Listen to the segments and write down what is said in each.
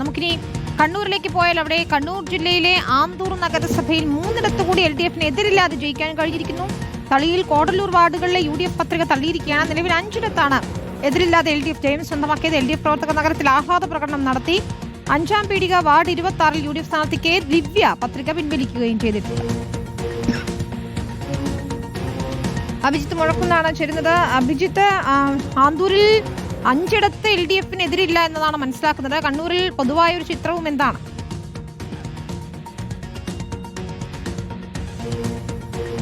നമുക്കിനി കണ്ണൂരിലേക്ക് പോയാൽ അവിടെ കണ്ണൂർ ജില്ലയിലെ ആന്തൂർ നഗരസഭയിൽ മൂന്നിടത്ത് കൂടി എൽ ഡി എഫിന് എതിരില്ലാതെ ജയിക്കാൻ കഴിഞ്ഞിരിക്കുന്നു. തളിയിൽ കോടല്ലൂർ വാർഡുകളിലെ യു ഡി എഫ് പത്രിക തള്ളിയിരിക്കുകയാണ്. നിലവിൽ അഞ്ചിടത്താണ് എതിരില്ലാതെ എൽ ഡി എഫ് ജയം സ്വന്തമാക്കിയത്. എൽ ഡി എഫ് പ്രവർത്തക നഗരത്തിൽ ആഹ്ലാദ പ്രകടനം നടത്തി. അഞ്ചാം പീടിക വാർഡ് ഇരുപത്തി ആറിൽ യു ഡി എഫ് സ്ഥാനാർത്ഥി കെ ദിവ്യ പത്രിക പിൻവലിക്കുകയും ചെയ്തിട്ടുണ്ട്. അഭിജിത്ത് മുഴക്കുന്നാണ് ചേരുന്നത്. അഭിജിത്ത് ആന്തൂരിൽ അഞ്ചിടത്ത് എൽ ഡി എഫിന് എതിരില്ല എന്നതാണ് മനസ്സിലാക്കുന്നത്. കണ്ണൂരിൽ പൊതുവായ ഒരു ചിത്രവും എന്താണ്?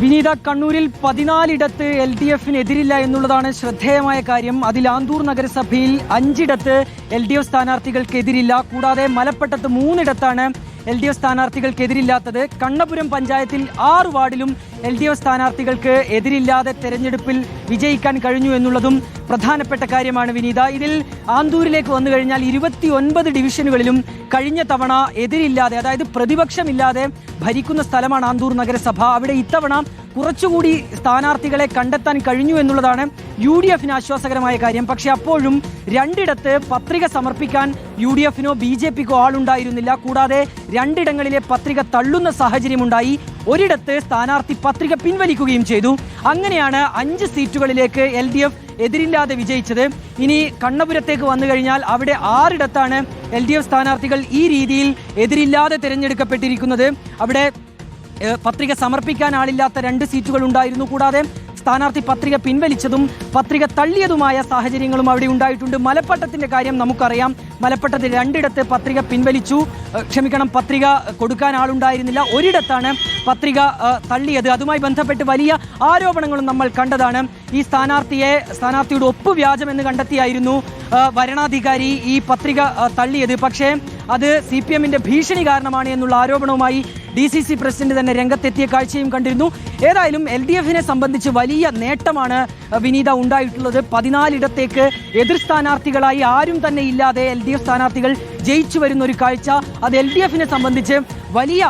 വിനീത കണ്ണൂരിൽ പതിനാലിടത്ത് എൽ ഡി എഫിന് എതിരില്ല എന്നുള്ളതാണ് ശ്രദ്ധേയമായ കാര്യം. അതിൽ ആന്തൂർ നഗരസഭയിൽ അഞ്ചിടത്ത് എൽ ഡി എഫ് സ്ഥാനാർത്ഥികൾക്കെതിരില്ല. കൂടാതെ മലപ്പെട്ടത്ത് മൂന്നിടത്താണ് എൽ ഡി എഫ് സ്ഥാനാർത്ഥികൾക്കെതിരില്ലാത്തത് കണ്ണപുരം പഞ്ചായത്തിൽ ആറ് വാർഡിലും എൽ ഡി എഫ് സ്ഥാനാർത്ഥികൾക്ക് എതിരില്ലാതെ തെരഞ്ഞെടുപ്പിൽ വിജയിക്കാൻ കഴിഞ്ഞു എന്നുള്ളതും പ്രധാനപ്പെട്ട കാര്യമാണ് വിനീത. ഇതിൽ ആന്തൂരിലേക്ക് വന്നു കഴിഞ്ഞാൽ ഇരുപത്തി ഒൻപത് ഡിവിഷനുകളിലും കഴിഞ്ഞ തവണ എതിരില്ലാതെ അതായത് പ്രതിപക്ഷമില്ലാതെ ഭരിക്കുന്ന സ്ഥലമാണ് ആന്തൂർ നഗരസഭ. അവിടെ ഇത്തവണ കുറച്ചുകൂടി സ്ഥാനാർത്ഥികളെ കണ്ടെത്താൻ കഴിഞ്ഞു എന്നുള്ളതാണ് യു ഡി എഫിന് ആശ്വാസകരമായ കാര്യം. പക്ഷെ അപ്പോഴും രണ്ടിടത്ത് പത്രിക സമർപ്പിക്കാൻ യു ഡി എഫിനോ ബി ജെ പിക്കോ ആളുണ്ടായിരുന്നില്ല. കൂടാതെ രണ്ടിടങ്ങളിലെ പത്രിക തള്ളുന്ന സാഹചര്യമുണ്ടായി. ഒരിടത്ത് സ്ഥാനാർത്ഥി പത്രിക പിൻവലിക്കുകയും ചെയ്തു. അങ്ങനെയാണ് അഞ്ച് സീറ്റുകളിലേക്ക് എൽ ഡി എഫ് എതിരില്ലാതെ വിജയിച്ചത്. ഇനി കണ്ണപുരത്തേക്ക് വന്നു കഴിഞ്ഞാൽ അവിടെ ആറിടത്താണ് എൽ ഡി എഫ് സ്ഥാനാർത്ഥികൾ ഈ രീതിയിൽ എതിരില്ലാതെ തിരഞ്ഞെടുക്കപ്പെട്ടിരിക്കുന്നത്. അവിടെ പത്രിക സമർപ്പിക്കാൻ ആളില്ലാത്ത രണ്ട് സീറ്റുകൾ ഉണ്ടായിരുന്നു. കൂടാതെ സ്ഥാനാർത്ഥി പത്രിക പിൻവലിച്ചതും പത്രിക തള്ളിയതുമായ സാഹചര്യങ്ങളും അവിടെ ഉണ്ടായിട്ടുണ്ട്. മലപ്പട്ടത്തിന്റെ കാര്യം നമുക്കറിയാം. മലപ്പട്ടത്തിൽ രണ്ടിടത്ത് പത്രിക പിൻവലിച്ചു. ക്ഷമിക്കണം പത്രിക കൊടുക്കാൻ ആളുണ്ടായിരുന്നില്ല. ഒരിടത്താണ് പത്രിക തള്ളിയത്. അതുമായി ബന്ധപ്പെട്ട് വലിയ ആരോപണങ്ങളും നമ്മൾ കണ്ടതാണ്. ഈ സ്ഥാനാർത്ഥിയെ സ്ഥാനാർത്ഥിയുടെ ഒപ്പ് വ്യാജമെന്ന് കണ്ടെത്തിയായിരുന്നു വരണാധികാരി ഈ പത്രിക തള്ളിയത്. പക്ഷേ അത് സി പി എമ്മിന്റെ ഭീഷണി കാരണമാണ് എന്നുള്ള ആരോപണവുമായി ഡി സി സി പ്രസിഡന്റ് തന്നെ രംഗത്തെത്തിയ കാഴ്ചയും കണ്ടിരുന്നു. ഏതായാലും എൽ ഡി എഫിനെ സംബന്ധിച്ച് വലിയ നേട്ടമാണ് വിനീത ഉണ്ടായിട്ടുള്ളത്. പതിനാലിടത്തേക്ക് എതിർ സ്ഥാനാർത്ഥികളായി ആരും തന്നെ ഇല്ലാതെ എൽ ഡി എഫ് സ്ഥാനാർത്ഥികൾ ജയിച്ചു വരുന്ന ഒരു കാഴ്ച. അത് എൽ ഡി എഫിനെ സംബന്ധിച്ച് വലിയ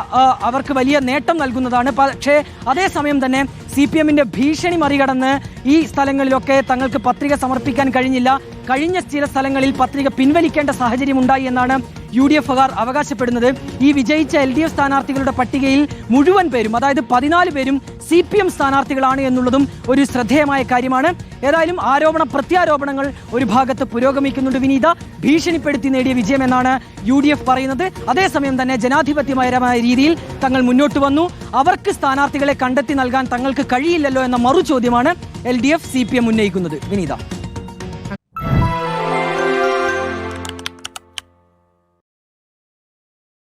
അവർക്ക് വലിയ നേട്ടം നൽകുന്നതാണ്. പക്ഷേ അതേസമയം തന്നെ സി പി എമ്മിന്റെ ഭീഷണി മറികടന്ന് ഈ സ്ഥലങ്ങളിലൊക്കെ തങ്ങൾക്ക് പത്രിക സമർപ്പിക്കാൻ കഴിഞ്ഞില്ല. കഴിഞ്ഞ ചില സ്ഥലങ്ങളിൽ പത്രിക പിൻവലിക്കേണ്ട സാഹചര്യം ഉണ്ടായി എന്നാണ് യു ഡി എഫുകാർ അവകാശപ്പെടുന്നത്. ഈ വിജയിച്ച എൽ ഡി എഫ് സ്ഥാനാർത്ഥികളുടെ പട്ടികയിൽ മുഴുവൻ പേരും അതായത് പതിനാല് പേരും സി പി എം സ്ഥാനാർത്ഥികളാണ് എന്നുള്ളതും ഒരു ശ്രദ്ധേയമായ കാര്യമാണ്. ഏതായാലും ആരോപണ പ്രത്യാരോപണങ്ങൾ ഒരു ഭാഗത്ത് പുരോഗമിക്കുന്നുണ്ട് വിനീത. ഭീഷണിപ്പെടുത്തി നേടിയ വിജയമെന്നാണ് യു ഡി എഫ് പറയുന്നത്. അതേസമയം തന്നെ ജനാധിപത്യപരമായ രീതിയിൽ തങ്ങൾ മുന്നോട്ട് വന്നു. അവർക്ക് സ്ഥാനാർത്ഥികളെ കണ്ടെത്തി നൽകാൻ തങ്ങൾക്ക് കഴിയില്ലല്ലോ എന്ന മറു ചോദ്യമാണ് L D F C P M ഉന്നയിക്കുന്നത്. വിനീത.